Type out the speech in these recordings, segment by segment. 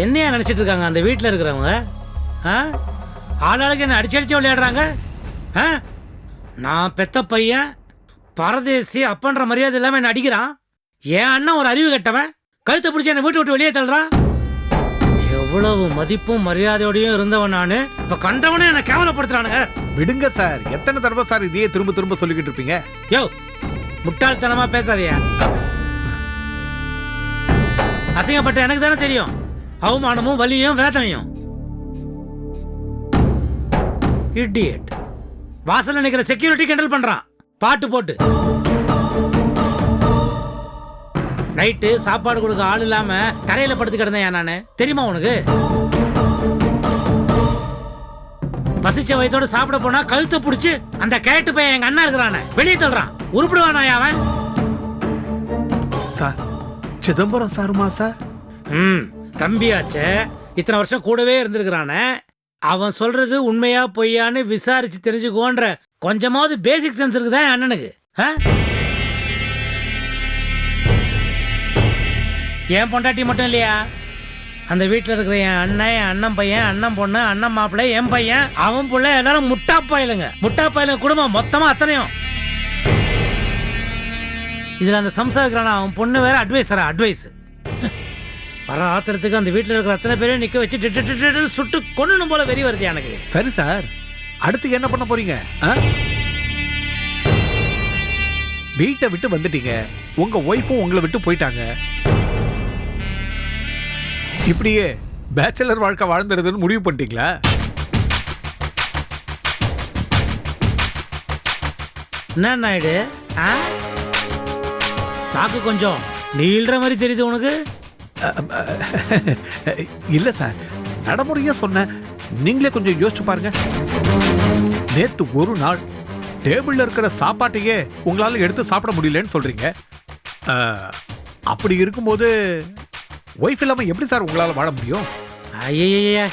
என்னையா நினைச்சிட்டு இருக்காங்க அந்த வீட்டில் இருக்கிறவங்க? ஆ? ஆளாளுக்கு என்ன அடிச்சு அடிச்சு விளையாடுறாங்க? ஆ? நான் பெத்த பையன் பரதேசி அப்பன்ற மரியாதை இல்லாம என்ன அடிக்கிறான். என் அண்ணன் ஒரு அறிவு கெட்டவன். கழுத்தை பிடிச்சி என்னை வீட்டு விட்டு வெளியே தள்ளுறான். எவ்வளவு மதிப்பும் மரியாதையோடையும் இருந்தவன் நான். இப்ப கண்டவனே என்னை கேவலப்படுத்துறானுங்க. விடுங்க சார். எத்தனை தடவை சார் இதையே திரும்ப திரும்ப சொல்லிக்கிட்டு இருப்பீங்க? யோ முட்டாள்தனமா பேசாதயா அசிங்கப்பட்ட எனக்கு தானே தெரியும். அவமானமும் வலியும் வேதனையும். இடியட் வாசல்ல நிக்கிற செக்யூரிட்டி கிண்டல் பண்றான். பாட்டு போட்டு. நைட்டு சாப்பாடு கொடுக்க ஆள் இல்லாம தரையில படுத்து கிடந்தேன் நானு? தெரியுமா உனக்கு? பசிச்ச வயித்தோட சாப்பிட போனா கழுத்தை புடிச்சு அந்த கேட்டு பையன் எங்க அண்ணா இருக்கிறானே வெளியே தள்ளுறான். உருப்பிடுவானா அவன்? சார் சிதம்பரம் சாருமா சார்? ம். தம்பியாச்சே. இத்தனை வருஷம் கூடவே இருந்திருக்கிறானே. அவன் சொல்றது உண்மையா பொய்யான்னு விசாரிச்சு தெரிஞ்சுக்கோன்ற கொஞ்சமாவது பேசிக் சென்ஸ் இருக்குதா அண்ணனுக்கு? ஆ? என் பொண்டாட்டி மட்டும் இல்லையா? அந்த வீட்டில் இருக்கிற என் அண்ணன் என் அண்ணன் பையன் அண்ணன் பொண்ணு அண்ணன் மாப்பிள்ளை என் பையன் அவன் பிள்ளை எல்லாரும் முட்டா முட்டாப்பாயிலுங்க முட்டா குடும்பம் மொத்தமாக அத்தனையும். இதில் அந்த சம்சாரிக்கிறான அவன் பொண்ணு வேற அட்வைஸ் தரா அட்வைஸ் வர ஆத்திரத்துக்கு அந்த வீட்டில் இருக்கிற அத்தனை பேரையும் நிக்க வச்சு டிட்டு சுட்டு கொன்னணும் போல வெறி வருது எனக்கு. சரி சார். அடுத்து என்ன பண்ண போறீங்க? வீட்டை விட்டு வந்துட்டீங்க. உங்க ஒய்ஃபும் உங்களை விட்டு போயிட்டாங்க. இப்படியே பேச்சலர் வாழ்க்கை வாழ்ந்துருதுன்னு முடிவு பண்ணிட்டீங்களா? என்ன நாயுடு நாக்கு கொஞ்சம் நீள்ற மாதிரி தெரியுது உனக்கு? இல்லை சார் நடைமுறையாக சொன்னேன் நீங்களே கொஞ்சம் யோசிச்சு பாருங்க. நேற்று ஒரு நாள் டேபிளில் இருக்கிற சாப்பாட்டையே உங்களால் எடுத்து சாப்பிட முடியலன்னு சொல்கிறீங்க அப்படி இருக்கும்போது ஒய்ஃப் இல்லாமல் எப்படி சார் உங்களால் வாழ முடியும்? ஐயா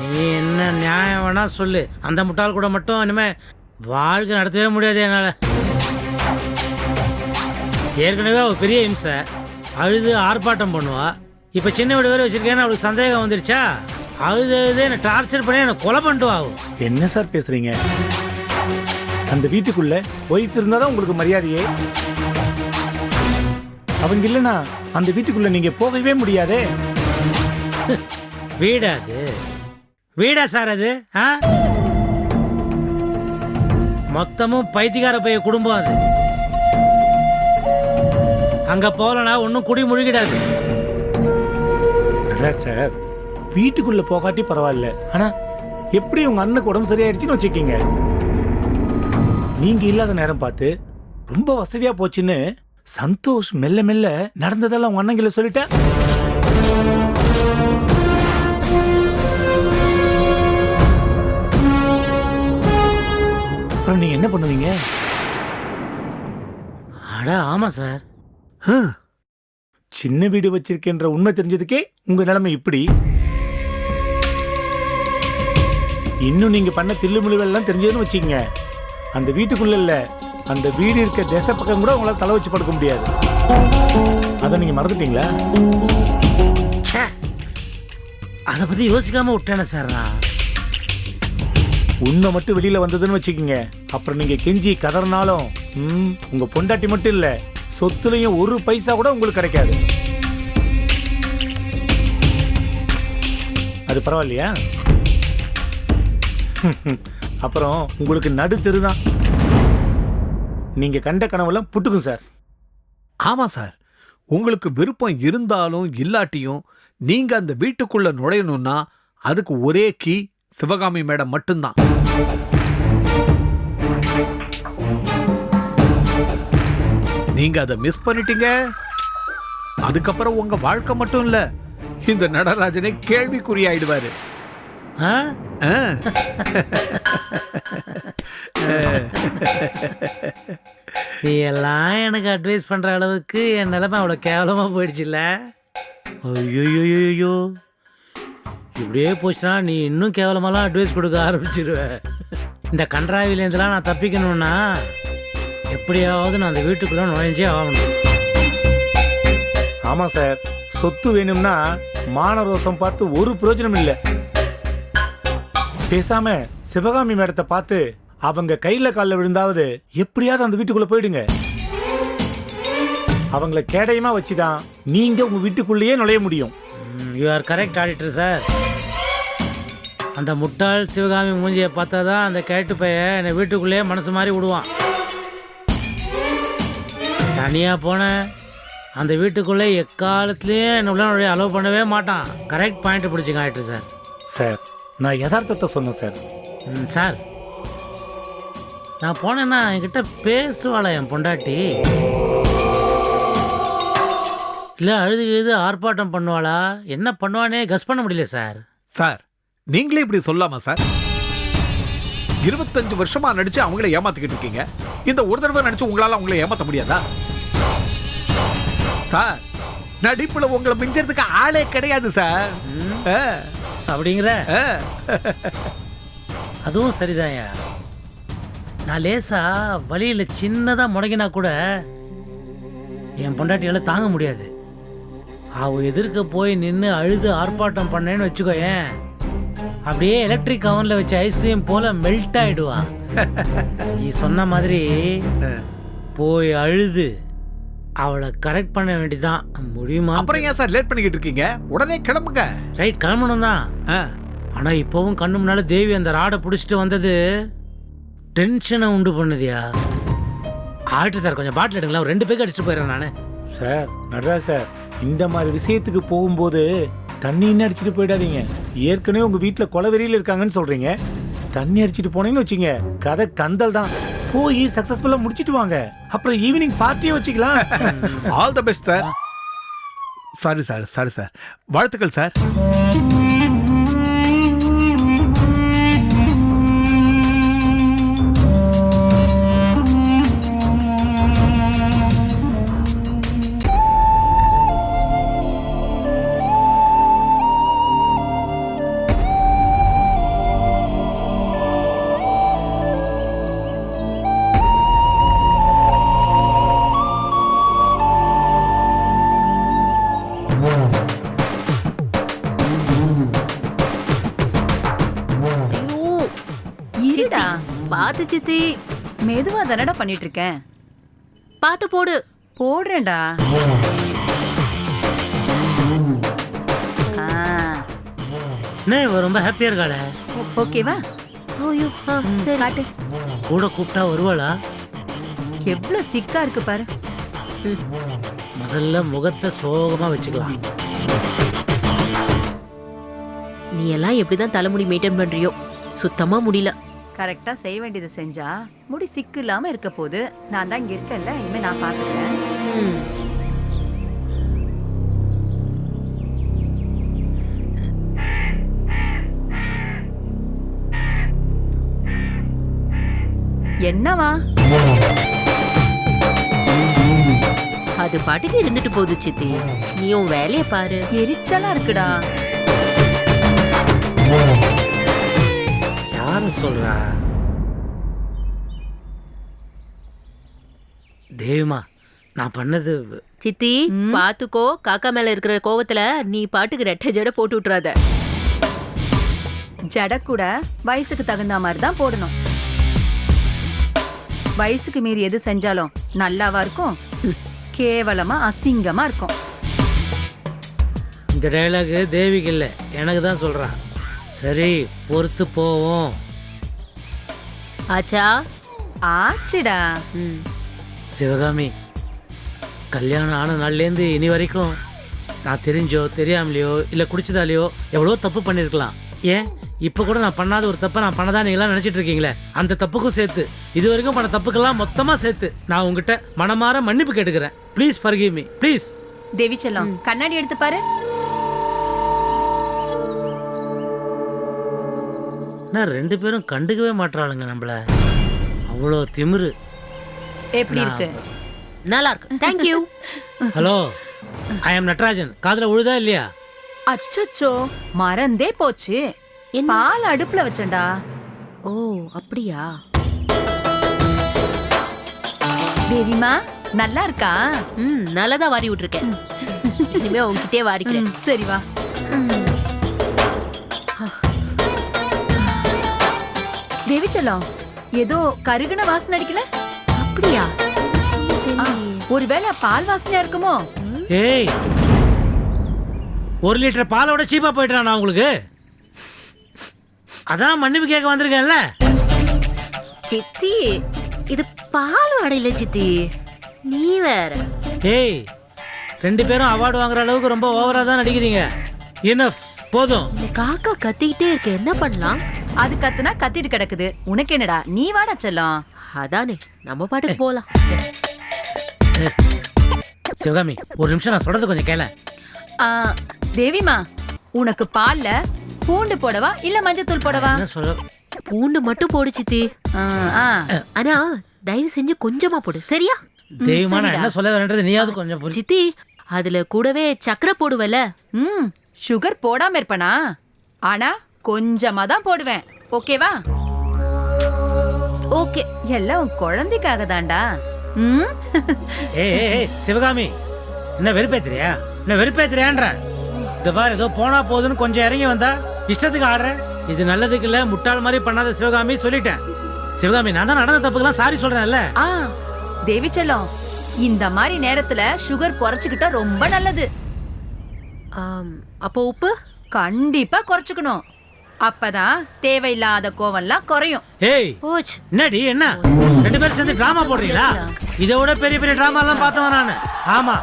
நீ என்ன நியாயம் வேணா சொல்லு. அந்த முட்டாள் கூட மட்டும் இனிமே வாழ்க்கை நடத்தவே முடியாது என்னால். ஏற்கனவே ஒரு பெரிய இம்சை. அழுது ஆர்ப்பாட்டம் பண்ணுவாள் இப்ப சின்ன வீடு வேற வச்சிருக்கேன்னு அவளுக்கு சந்தேகம் வந்துருச்சா? அழுது அழுது என்னை டார்ச்சர் பண்ணி என்னை கொலை பண்ணிட்டு ஆகும் என்ன சார் பேசுறீங்க? அந்த வீட்டுக்குள்ள ஒய்ஃப் இருந்தாதான் உங்களுக்கு மரியாதையே? அவங்க இல்லைன்னா அந்த வீட்டுக்குள்ள நீங்க போகவே முடியாதே? வீடா அது? வீடா சார் அது? ஆ? மொத்தமும் பைத்தியக்கார பைய குடும்பம் அது. அங்க போகலனா ஒன்றும் குடி முழுகிடாது. நடராஜ் சார் வீட்டுக்குள்ள போகாட்டி பரவாயில்ல. ஆனா எப்படி உங்க அண்ணனுக்கு உடம்பு சரியாயிடுச்சுன்னு வச்சுக்கீங்க? நீங்க இல்லாத நேரம் பார்த்து ரொம்ப வசதியா போச்சுன்னு சந்தோஷ் மெல்ல மெல்ல நடந்ததெல்லாம் உங்க அண்ணங்களை சொல்லிட்டா? அப்புறம் நீங்க என்ன பண்ணுவீங்க? அட ஆமா சார் ஹம், சின்ன வீடு வச்சிருக்கேன்ற உண்மை தெரிஞ்சதுக்கே உங்க நிலைமை இப்படி. இன்னும் நீங்க பண்ண தில்லுமுழுவெல்லாம் தெரிஞ்சதுன்னு வச்சுக்கங்க. அந்த வீட்டுக்குள்ள இல்ல அந்த வீடு இருக்க திசை பக்கம் கூட உங்களால தலை வச்சு படுக்க முடியாது. அதை நீங்க மறந்துட்டீங்களா? அதை பத்தி யோசிக்காம விட்டேனே சார் நான் உண்மை மட்டும் வெளியில வந்ததுன்னு வச்சுக்கோங்க. அப்புறம் நீங்க கெஞ்சி கதறினாலும் உங்க பொண்டாட்டி மட்டும் இல்ல சொத்துலையும் ஒரு பைசா கூட உங்களுக்கு கிடைக்காது. அது பரவாயில்லையா? அப்புறம் உங்களுக்கு நடு தெருதான் நீங்க கண்ட கனவெல்லாம் புட்டுக்கும் சார். ஆமாம் சார். உங்களுக்கு விருப்பம் இருந்தாலும் இல்லாட்டியும் நீங்க அந்த வீட்டுக்குள்ள நுழையணும்னா அதுக்கு ஒரே கீ சிவகாமி மேடம் மட்டும்தான். நீங்க அதை மிஸ் பண்ணிட்டீங்க. அதுக்கப்புறம் உங்க வாழ்க்கை மட்டும் இல்ல இந்த நடராஜனே கேள்விக்குறியாயிடுவாரு. ஆ? நீ எல்லாம் எனக்கு அட்வைஸ் பண்ற அளவுக்கு என் நிலைமை அவ்வளோ கேவலமா போயிடுச்சுல்ல. ஐயோ இப்படியே போச்சுன்னா நீ இன்னும் கேவலமாலாம் அட்வைஸ் கொடுக்க ஆரம்பிச்சிருவ. இந்த கன்றாவிலேருந்துலாம் நான் தப்பிக்கணும்னா எப்படியாவது நான் அந்த வீட்டுக்குள்ள நுழைஞ்சே ஆகணும். ஆமா சார் சொத்து வேணும்னா மானரோசம் பார்த்து ஒரு பிரயோஜனம் இல்லை. பேசாம சிவகாமி மேடத்தை பார்த்து அவங்க கையில காலில் விழுந்தாவது எப்படியாவது அந்த வீட்டுக்குள்ள போயிடுங்க. அவங்கள கேடயமா வச்சுதான் நீங்க உங்க வீட்டுக்குள்ளேயே நுழைய முடியும். You are correct auditor sir அந்த முட்டாள் சிவகாமி மூஞ்சியை பார்த்தா தான் அந்த கேட்டு பையன் என்னை வீட்டுக்குள்ளேயே மனசு மாதிரி விடுவான். தனியாக போனேன் அந்த வீட்டுக்குள்ளே எக்காலத்துலேயும் என்னை உள்ள அலோவ் பண்ணவே மாட்டான். கரெக்ட் பாயிண்ட் பிடிச்சிங்க ஆடிட்டர் சார். சார் நான் யதார்த்தத்தை சொன்னேன் சார். ம் சார். நான் போனேன்னா என்கிட்ட பேசுவாளா என் பொண்டாட்டி? இல்லை அழுது எழுது ஆர்ப்பாட்டம் பண்ணுவாளா? என்ன பண்ணுவானே கஸ் பண்ண முடியல சார். சார் நீங்களே இப்படி சொல்லாமா சார்? இருபத்தஞ்சு வருஷமா நடிச்சு அவங்கள ஏமாத்திக்கிட்டு இருக்கீங்க. இந்த ஒரு தடவை நடிச்சு உங்களால அவங்கள ஏமாத்த முடியாதா? சார் நடிப்புல உங்களை மிஞ்சறதுக்கு ஆளே கிடையாது சார். அப்படிங்கிற. அதுவும் சரிதான்யா நான் லேசா வழியில் சின்னதாக முடங்கினா கூட என் பொண்டாட்டியால தாங்க முடியாது. அவ எதிர்க்க போய் நின்று அழுது ஆர்ப்பாட்டம் பண்ணேன்னு வச்சுக்கோயேன். அப்படியே எலக்ட்ரிக் அவனில் வச்ச ஐஸ்கிரீம் போல மெல்ட் ஆயிடுவா. நீ சொன்ன மாதிரி போய் அழுது அவளை கரெக்ட் பண்ண வேண்டியதான் முடியுமா? அப்புறம் ஏன் சார் லேட் பண்ணிக்கிட்டு இருக்கீங்க? உடனே கிளம்புங்க. ரைட் கிளம்பணும் தான் ஆ. ஆனா இப்பவும் கண்ணு முன்னால தேவி அந்த ராடை பிடிச்சிட்டு வந்தது டென்ஷனை உண்டு பண்ணுதியா? ஆட்டு சார் கொஞ்சம் பாட்டில் எடுங்களா ஒரு ரெண்டு பேருக்கு அடிச்சுட்டு போயிடுறேன் நான். Sir Nataraj sir. இந்த மாதிரி விஷயத்துக்கு போகும்போது தண்ணி இன்னும் அடிச்சிட்டு போயிடாதீங்க. ஏற்கனவே உங்க வீட்டுல கொலவெறியில் இருக்காங்கன்னு சொல்றீங்க. தண்ணி அடிச்சிட்டு போனீங்கன்னு வச்சுங்க கதை கந்தல் தான். போய் சக்சஸ்ஃபுல்லா முடிச்சிட்டு வாங்க. அப்புறம் ஈவினிங் பார்ட்டியே வச்சுக்கலாம். All the best sir sorry sir sorry sir வாழ்த்துக்கள் சார் சித்தி மெதுவா தானடா பண்ணிட்டு இருக்கேன் பாத்து போடு. போடுறேன்டா. இவ ரொம்ப ஹாப்பியா இருக்காளே. ஓ- ஓகேவா? ஐயோ ஆ, சரி. காட்டு. கூட கூப்பிட்டா வருவாளா? எவ்வளவு சிக்கா இருக்கு பாரு. முதல்ல முகத்தை சோகமா வச்சுக்கலாம். நீ எல்லாம் எப்படிதான் தலைமுடி மெயின்டைன் பண்றியோ? சுத்தமா முடியல. கரெக்டா செய்ய வேண்டியதை செஞ்சா முடி சிக்கு இல்லாம இருக்க போது நான் தான் இங்க இருக்கேன்ல இனிமே நான் பார்த்துக்கிறேன் என்னவா அது பாட்டுக்கு இருந்துட்டு போகுது சித்தி. நீ உன் வேலையை பாரு. எரிச்சலா இருக்குடா. யாரு சொல்றா? தேவிமா நான் பண்ணது சித்தி பாத்துக்கோ காக்கா மேல இருக்கிற கோவத்துல நீ பாட்டுக்கு ரெட்டை ஜட போட்டு விட்டுறாத. ஜட கூட வயசுக்கு தகுந்த மாதிரி தான் போடணும். வயசுக்கு மீறி எது செஞ்சாலும் நல்லாவா இருக்கும் கேவலமா அசிங்கமா இருக்கும். இந்த டைலாகு தேவிக்கு இல்லை எனக்கு தான் சொல்றான். சரி பொறுத்து போவோம். ஆச்சா? ஆச்சுடா. ம். சிவகாமி கல்யாணம் ஆன நாள்லேருந்து இனி வரைக்கும் நான் தெரிஞ்சோ தெரியாமலையோ இல்லை குடிச்சதாலேயோ எவ்வளோ தப்பு பண்ணியிருக்கலாம் ஏன்? இப்போ கூட நான் பண்ணாத ஒரு தப்பை நான் பண்ணதா நீங்களாம் நினச்சிட்டு இருக்கீங்களே. அந்த தப்புக்கும் சேர்த்து இது வரைக்கும் பண்ண தப்புக்கெல்லாம் மொத்தமாக சேர்த்து நான் உங்ககிட்ட மனமாற மன்னிப்பு கேட்டுக்கிறேன். Please forgive me. Please Devi செல்லம் கண்ணாடி எடுத்து பாரு. நான் ரெண்டு பேரும் கண்டுக்கவே மாட்றாளுங்க நம்மள. அவ்வளோ திமிரு. எப்படி இருக்கு? நல்லா இருக்கு. Thank you hello I am Natarajan காதில் உழுதா இல்லையா? அச்சச்சோ மறந்தே போச்சு? பால் அடுப்புல வச்சேன்டா. ஓ அப்படியா? தேவிமா நல்லா இருக்கா? ம் நல்லதா வாரி விட்டுருக்கேன். இனிமே உன்கிட்டயே வாரிக்கிறேன். சரி வா. தேவி செல்லம் ஏதோ கருகுன வாசனை அடிக்கல? அப்படியா? ஒருவேளை பால் வாசனையா இருக்குமோ? ஏய் ஒரு லிட்டர் பாலோட சீப்பா போயிட்டானா உங்களுக்கு? அதான் மன்னிப்பு கேட்க வந்திருக்கேன்ல. சித்தி இது பால் வடையில சித்தி. நீ வேற. ஏய் ரெண்டு பேரும் அவார்டு வாங்குற அளவுக்கு ரொம்ப ஓவரா தான் நடிக்கிறீங்க. இனஃப் போதும். இந்த காக்கா கத்திக்கிட்டே இருக்கு என்ன பண்ணலாம்? அது கத்துனா கத்திட்டு கிடக்குது. உனக்கு என்னடா? நீ வாடா செல்லம். அதானே நம்ம பாட்டுக்கு போலாம். சிவகாமி ஒரு நிமிஷம் நான் சொல்றது கொஞ்சம் கேள. ஆ, தேவிமா உனக்கு பால்ல பூண்டு போடவா இல்ல மஞ்சத்தூள் போடவா? என்ன சொல்ல பூண்டு மட்டும் போடு சித்தி. ஆ, ஆ. ஆனா தயவு செஞ்சு கொஞ்சமா போடு சரியா? தெய்வமா நான் என்ன சொல்ல வரேன்றது நீயாவது கொஞ்சம் புரிஞ்சு சித்தி அதுல கூடவே சக்கரை போடுவல ம் சுகர் போடாம இருப்பனா? ஆனா கொஞ்சமா தான் போடுவேன். ஓகேவா? ஓகே. எல்லாம் உன் குழந்தைக்காக தான்டா ம்? ஏய் சிவகாமி. என்ன வெறுப்பேத்துறியா? என்ன வெறுப்பேத்துறியான்ற? இந்த பாரு ஏதோ போனா போதுன்னு கொஞ்சம் இறங்கி வந்தா இஷ்டத்துக்கு ஆடுற இது நல்லதுக்கு இல்ல முட்டாள் மாதிரி பண்ணாத சிவகாமி சொல்லிட்டேன். சிவகாமி நான் தான் நடந்த தப்புக்கெல்லாம் சாரி சொல்றேன்ல. ஆ தேவி செல்லம் இந்த மாதிரி நேரத்துல சுகர் குறைச்சுக்கிட்டா ரொம்ப நல்லது. ஆம், அப்போ உப்பு? கண்டிப்பா குறைச்சுக்கணும். அப்பதான் தேவையில்லாத கோவம்லாம் குறையும். ஏய் போச்சு. என்னடி என்ன? ரெண்டு பேரும் சேர்ந்து டிராமா போடுறீங்களா? இதை விட பெரிய பெரிய டிராமா எல்லாம் பார்த்தவன் நானு. ஆமா.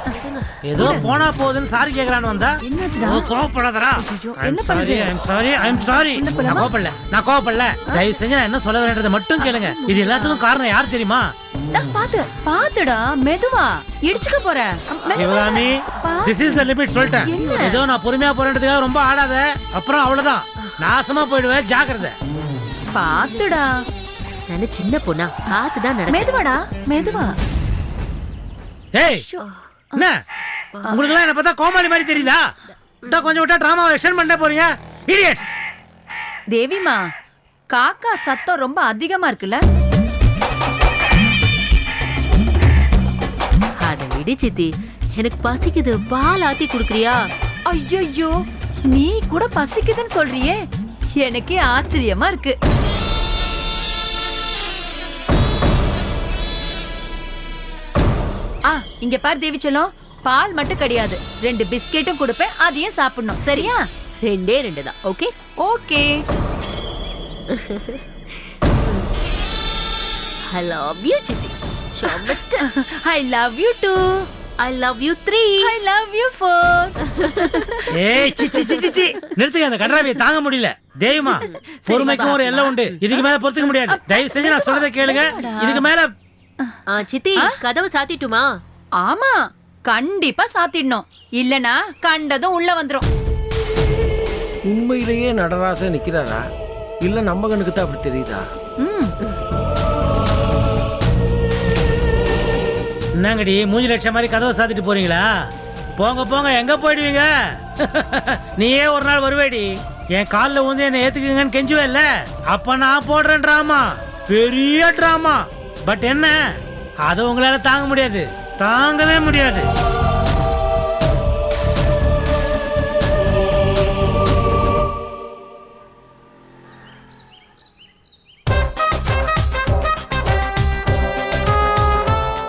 ஏதோ போனா போகுதுன்னு சாரி கேக்குறான்னு வந்தா கோவப்படாதடா. I'm sorry? I'm sorry I'm sorry நான் கோவப்படல. நான் கோவப்படல. தயவு செஞ்சு நான் என்ன சொல்ல வேண்டியதை மட்டும் கேளுங்க. இது எல்லாத்துக்கும் காரணம் யார் தெரியுமா? பாத்து பாத்துடா மெதுவா. இடிச்சுக்க போற. மெ- Sivakami. This is the limit சொல்லிட்டேன்? ஏதோ நான் பொறுமையா போறதுக்காக ரொம்ப ஆடாத. அப்புறம் அவ்வளவுதான். நாசமா போயிடுவேன் ஜாக்கிரதை. பாத்துடா. நானு சின்ன பொண்ணா. பார்த்துதான் நடக்க மெதுவாடா மெதுவா. ஏய் என்ன? உங்களுக்கு எல்லாம் என்ன பார்த்தா கோமாளி மாதிரி தெரியுதா? விட்டா கொஞ்சம் விட்டா டிராமாவை எக்ஸ்டெண்ட் பண்ண போறீங்க. இடியட்ஸ் தேவிமா காக்கா சத்தம் ரொம்ப அதிகமா இருக்குல்ல? அதை விடு சித்தி. எனக்கு பசிக்குது. பால் ஆத்தி குடுக்குறியா? ஐயோ நீ கூட பசிக்குதுன்னு சொல்றியே. எனக்கே ஆச்சரியமா இருக்கு. ஆ இங்க பார் தேவி செல்லம் பால் மட்டும் கிடையாது. ரெண்டு பிஸ்கெட்டும் கொடுப்பேன். அதையும் சாப்பிடணும். சரியா? ரெண்டே ரெண்டு தான் okay? Okay. I love you சித்தி. I love you two I love you three I love you four ஏய் சி சி சி சி சி. நிறுத்துங்க அந்த கன்றாவியை தாங்க முடியல. தெய்வமா பொறுமைக்கும் ஒரு எல்லை உண்டு. இதுக்கு மேல பொறுத்துக்க முடியாது. தயவு செஞ்சு நான் சொல்றதை கேளுங்க. இதுக்கு மேல சித்தி கதவை சாத்திட்டுமா? ஆமா. கண்டிப்பா சாத்திடணும். இல்லனா கண்டதும் உள்ள வந்துரும். உண்மையிலேயே நடராசன் நிக்கிறாரா? இல்ல நம்ம கண்ணுக்கு தான் அப்படி தெரியுதா? ம். என்னங்கடி மூஞ்சி லட்சம் மாதிரி கதவை சாத்திட்டு போறீங்களா? போங்க போங்க எங்க போயிடுவீங்க? நீயே ஒரு நாள் வருவேடி. என் காலில் வந்து என்னை ஏத்துக்குங்கன்னு கெஞ்சுவே இல்ல அப்ப நான் போடுறேன் ட்ராமா பெரிய ட்ராமா பட் என்ன? அதை உங்களால தாங்க முடியாது. தாங்கவே முடியாது.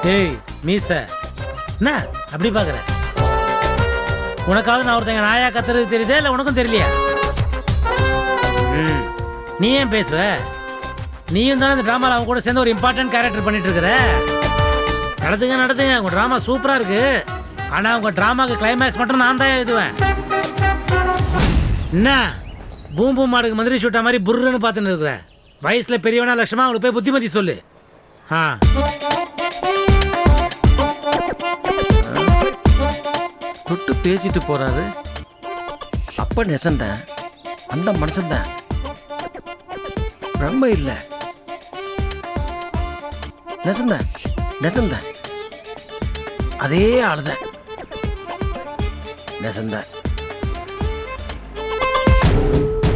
ஏய் மீச. என்ன? அப்படி பாக்குற. உனக்காவது நான் ஒருத்தங்க நாயா கத்துறது தெரியுதா இல்ல உனக்கும் தெரியலையா? ம். நீ ஏன் பேசுவ? நீயும் தானே இந்த ட்ராமாவில் அவன் கூட சேர்ந்து ஒரு இம்பார்ட்டன்ட் கேரக்டர் பண்ணிட்டு இருக்கிற? நடத்துங்க நடத்துங்க. உங்க டிராமா சூப்பரா இருக்கு. ஆனா உங்க டிராமாக்கு கிளைமேக்ஸ் மட்டும் நான் தான் எழுதுவேன். என்ன? பூம் மாடுக்கு மந்திரி சுட்ட மாதிரி புர்ருன்னு பார்த்துன்னு இருக்கிற. வயசுல பெரியவனா லட்சமா அவங்களுக்கு போய் புத்திமதி சொல்லு. ஆ. தொட்டு பேசிட்டு போறாரு. அப்ப நெசந்தேன். அந்த மனுஷன்தான். பிரம்ம இல்ல. நெசந்தேன். நெசந்தேன். அதே ஆளுதான். நெசந்தேன்.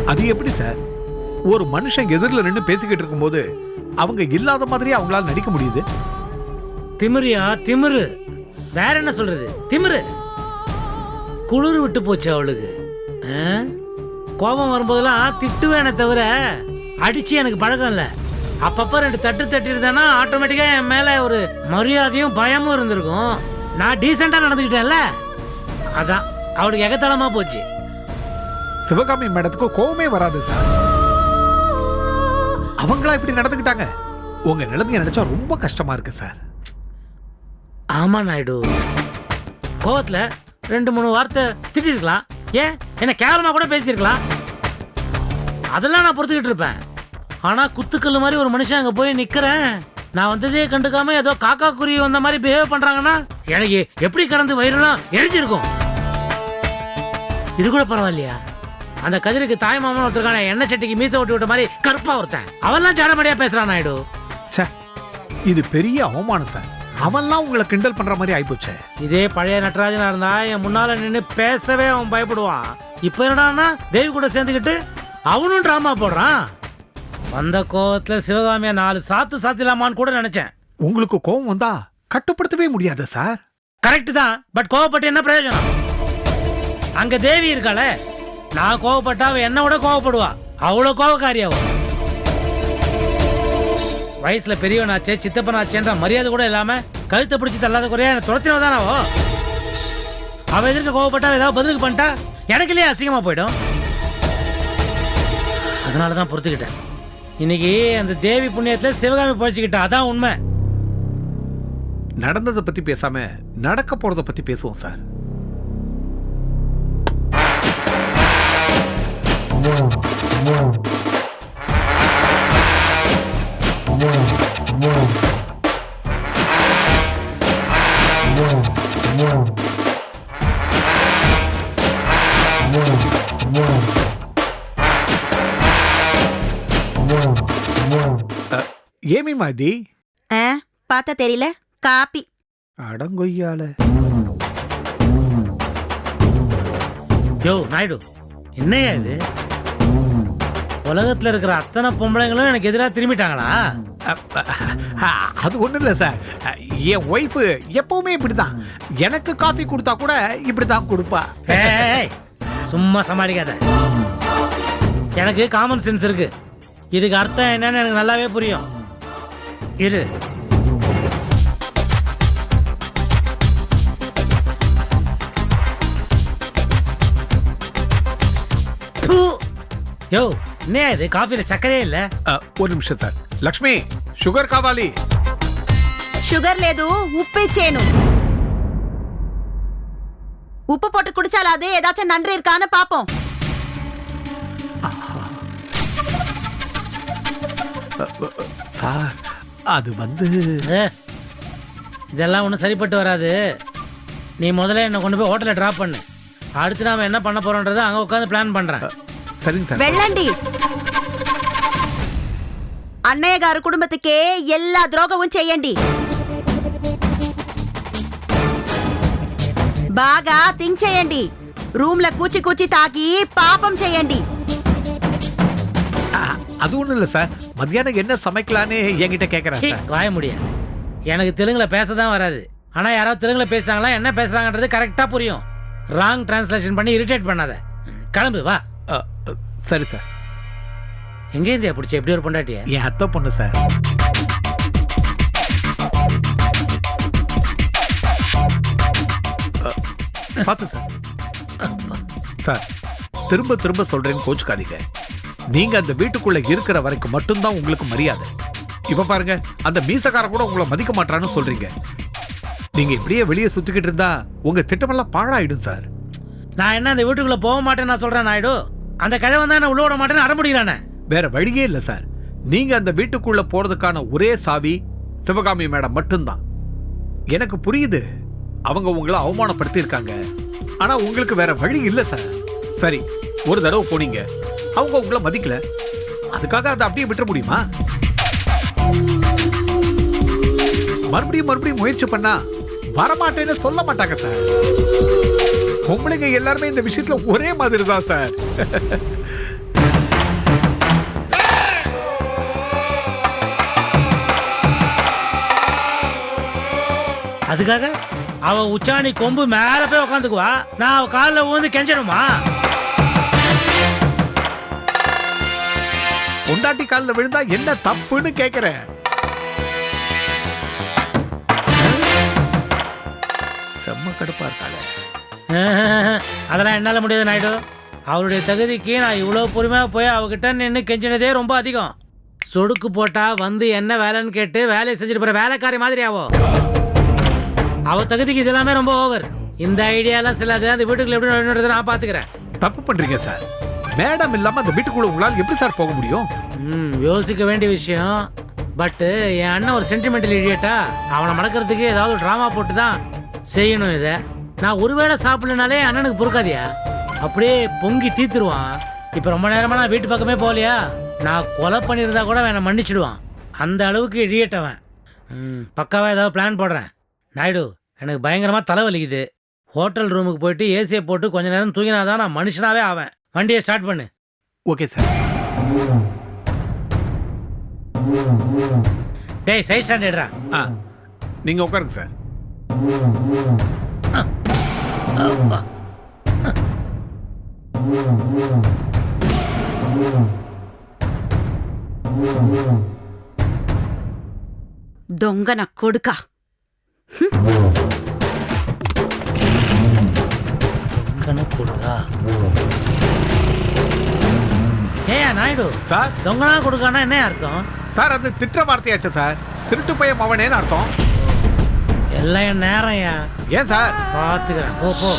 அது எப்படி சார் ஒரு மனுஷன் எதிரில் நின்று பேசிக்கிட்டு இருக்கும்போது அவங்க இல்லாத மாதிரியே அவங்களால நடிக்க முடியுது? திமிரியா? திமிரு. வேற என்ன சொல்றது? திமிரு. குளிர் விட்டு போச்சு அவளுக்கு? கோபம் வரும்போதெல்லாம் திட்டுவேனே தவிர அடிச்சு எனக்கு பழக்கம் இல்லை. அப்பப்போ ரெண்டு தட்டு தட்டிருந்தேன்னா ஆட்டோமேட்டிக்காக என் மேலே ஒரு மரியாதையும் பயமும் இருந்திருக்கும். நான் டீசெண்டாக நடந்துக்கிட்டேன்ல. அதான் அவளுக்கு எகத்தளமாக போச்சு. சிவகாமி மேடத்துக்கு கோவமே வராது சார். அவங்களா இப்படி நடந்துக்கிட்டாங்க. உங்க நிலைமைய நினைச்சா ரொம்ப கஷ்டமா இருக்கு சார். ஆமா நாயுடு. கோவத்தில் ரெண்டு மூணு வார்த்தை திட்டிருக்கலாம். ஏன்? என்ன கேவலமாக கூட பேசியிருக்கலாம். அதெல்லாம் நான் பொறுத்துக்கிட்டு இருப்பேன். ஆனால் குத்துக்கல் மாதிரி ஒரு மனுஷன் அங்கே போய் நிற்கிறேன் நான் வந்ததே கண்டுக்காம ஏதோ காக்கா குருவி வந்த மாதிரி பிஹேவ் பண்ணுறாங்கன்னா எனக்கு எப்படி கடந்து வயிறுலாம் எரிஞ்சிருக்கும்? இது கூட பரவாயில்லையா? அந்த கதிருக்கு தாய் மாமன் ஒருத்தருக்கான எண்ணெய் சட்டிக்கு மீச ஓட்டி விட்ட மாதிரி கருப்பா ஒருத்தன். அவெல்லாம் சாடமடியா பேசுறான் நாயுடு. ச்சே இது பெரிய அவமானம் சார். அவன்லாம் உங்களை கிண்டல் பண்ற மாதிரி ஆயிப்போச்சே. இதே பழைய நடராஜனா இருந்தா என் முன்னால நின்று பேசவே அவன் பயப்படுவான். இப்போ என்னடான்னா தேவி கூட சேர்ந்துக்கிட்டு அவனும் டிராமா போடுறான். வந்த கோவத்துல சிவகாமியை நாலு சாத்து சாத்திலாமான்னு கூட நினைச்சேன். உங்களுக்கு கோவம் வந்தா கட்டுப்படுத்தவே முடியாது சார். கரெக்ட் தான். பட் கோவப்பட்டு என்ன பிரயோஜனம்? அங்க தேவி இருக்காளே. நான் கோவப்பட்டா அவ என்ன விட கோவப்படுவா. அவ்வளோ கோவக்காரி அவ. வயசுல பெரியவனாச்சே சித்தப்பனாச்சேன்ற மரியாதை கூட இல்லாம கழுத்தை பிடிச்சி தள்ளாத குறையா என்ன துரத்தினதானே அவ? எதிர்க்க கோவப்பட்டா ஏதாவது பதிலுக்கு பண்ணிட்டா? எனக்கு இல்லையே அசிங்கமா போயிடும்? அதனால தான் பொறுத்துக்கிட்டேன். இன்னைக்கு அந்த தேவி புண்ணியத்துல சிவகாமி பழிச்சுக்கிட்டா அதான் உண்மை. நடந்ததை பத்தி பேசாம நடக்க போறத பத்தி பேசுவோம் சார். அ, ஏமி மாதிரி ஆ பார்த்தா தெரியல. காப்பி. அடங்கொய்யால யோ நாயுடு என்னையா இது? உலகத்துல இருக்கிற அத்தனை பொம்பளைங்களும் எனக்கு எதிராக திரும்பிட்டாங்களா? அது ஒன்றும் இல்லை சார். என் ஒய்ஃபு எப்பவுமே இப்படிதான். எனக்கு காஃபி கொடுத்தா கூட இப்படிதான் கொடுப்பா. ஏய், சும்மா சமாளிக்காத. எனக்கு காமன் சென்ஸ் இருக்கு. இதுக்கு அர்த்தம் என்னன்னு எனக்கு நல்லாவே புரியும். இரு. யோ என்ன இது காஃபில சக்கரே இல்ல அ, ஒரு நிமிஷம் sir Lakshmi sugar Kavali sugar లేదు ఉప్పు ఇచ్చేను உப்பு போட்டு குடிச்சால அது ஏதாச்சும் நன்றி இருக்கான்னு பாப்போம் சார் அது வந்து ஏ, இதெல்லாம் ஒன்றும் சரிப்பட்டு வராது நீ முதல்ல என்னை கொண்டு போய் ஹோட்டலில் ட்ராப் பண்ணு அடுத்து நாம என்ன பண்ண போறோன்றதை அங்கே உட்காந்து பிளான் பண்ணுறேன் சரிங்க சார் వెళ్ళండి అన్నయ్య గారు కుటుంబతికే ఎల్లా ద్రోగం చేయండి బాగా థింక్ చేయండి రూమ్ల కూచి కూచి తాకి పాపం చేయండి அது ஒன்றும் இல்லை சார். மத்தியானம் என்ன சமைக்கலான்னு என்கிட்ட கேட்குறாங்க வாய முடியும் எனக்கு தெலுங்கில் பேச தான் வராது. ஆனால் யாராவது தெலுங்கில் பேசுகிறாங்களா என்ன பேசுகிறாங்கன்றது கரெக்டாக புரியும். ராங் டிரான்ஸ்லேஷன் பண்ணி இரிட்டேட் பண்ணாத. கிளம்பு வா. சரி சார். எங்கே இந்தியா பிடிச்ச? எப்படி ஒரு பொண்டாட்டிய? என் அத்தை பொண்ணு சார் பார்த்து சார் சார் திரும்ப திரும்ப சொல்றேன்னு கோச்சுக்காதீங்க. நீங்க அந்த வீட்டுக்குள்ள இருக்கிற வரைக்கும் மட்டும்தான் உங்களுக்கு மரியாதை. இப்ப பாருங்க அந்த மீசக்கார கூட உங்களை மதிக்க மாட்டான்னு சொல்றீங்க. நீங்க இப்படியே வெளியே சுத்திக்கிட்டு இருந்தா உங்க திட்டமெல்லாம் பாழாயிடும் சார் நான் என்ன அந்த வீட்டுக்குள்ள போக மாட்டேன்னு நான் சொல்றேன் நாயுடு? அந்த கிழவன் தான் என்ன உள்ள விட மாட்டேன்னு அடம்பிடிக்கிறானே. வேற வழியே இல்லை சார். நீங்க அந்த வீட்டுக்குள்ள போறதுக்கான ஒரே சாவி சிவகாமி மேடம் மட்டும்தான். எனக்கு புரியுது. அவங்க உங்களை அவமானப்படுத்தியிருக்காங்க. ஆனா உங்களுக்கு வேற வழி இல்லை சார். சரி ஒரு தடவை போனீங்க. அவங்க உங்களை மதிக்கல. அதுக்காக அதை அப்படியே விட்டுற முடியுமா? மறுபடியும் மறுபடியும் முயற்சி பண்ணா வரமாட்டேன்னு சொல்ல மாட்டாங்க சார். பொம்பளைங்க எல்லாருமே இந்த விஷயத்துல ஒரே மாதிரி தான் சார். அதுக்காக அவ உச்சாணி கொம்பு மேல போய் உட்காந்துக்குவா நான் அவ காலில் ஊந்து கெஞ்சிடுமா பொண்டாட்டி காலில் விழுந்தா என்ன தப்புன்னு கேட்குறேன் செம்ம கடுப்பா இருக்காளே. அதெல்லாம் என்னால் முடியாது நாயுடு. அவருடைய தகுதிக்கு நான் இவ்வளோ பொறுமையாக போய் அவகிட்ட நின்று கெஞ்சினதே ரொம்ப அதிகம். சொடுக்கு போட்டால் வந்து என்ன வேலைன்னு கேட்டு வேலையை செஞ்சுட்டு போகிற வேலைக்காரி மாதிரி ஆகும் அவ தகுதிக்கு இது எல்லாமே ரொம்ப ஓவர் இந்த ஐடியாலாம் சிலது அந்த வீட்டுக்குள்ள எப்படி நுழையுன்றதை நான் பார்த்துக்கிறேன் தப்பு பண்றீங்க சார் மேடம் இல்லாம அந்த வீட்டுக்குள்ள உங்களால எப்படி சார் போக முடியும்? ம் யோசிக்க வேண்டிய விஷயம். பட்டு என் அண்ணன் ஒரு சென்டிமெண்டல் இடியட்டா அவனை மடக்கிறதுக்கு ஏதாவது ட்ராமா போட்டு தான் செய்யணும் இதை. நான் ஒருவேளை சாப்பிடலனாலே அண்ணனுக்கு பொறுக்காதியா? அப்படியே பொங்கி தீத்துருவான். இப்போ ரொம்ப நேரமா நான் வீட்டு பக்கமே போகலையா? நான் கொலை பண்ணியிருந்தா கூட அவனை மன்னிச்சிடுவான். அந்த அளவுக்கு இடியட் அவன். ம் பக்காவாக ஏதாவது பிளான் போடுறேன். நாயுடு எனக்கு பயங்கரமாக தலைவலிக்குது ஹோட்டல் ரூமுக்கு போயிட்டு ஏசியை போட்டு கொஞ்ச நேரம் தூங்கினாதான் நான் மனுஷனாவே ஆவேன் வண்டியை ஸ்டார்ட் பண்ணு ஓகே சார் டேய் சைட் ஸ்டாண்டர்ட்ரா ஆ நீங்க உட்காருங்க சார் దొంగ నా కొడుక கணக்கு கொடுக்கா ஏயா நாயுடு சார். தொங்கனா கொடுக்கானா என்ன அர்த்தம்? சார் அது திட்ட வார்த்தையாச்சு சார். திருட்டு பையன் மவனேன்னு அர்த்தம். எல்லாம் என் நேரம் ஏன்? ஏன் சார்? பார்த்துக்கிறேன் போ போ.